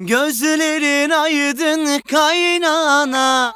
Gözlerin aydın kaynana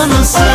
anos.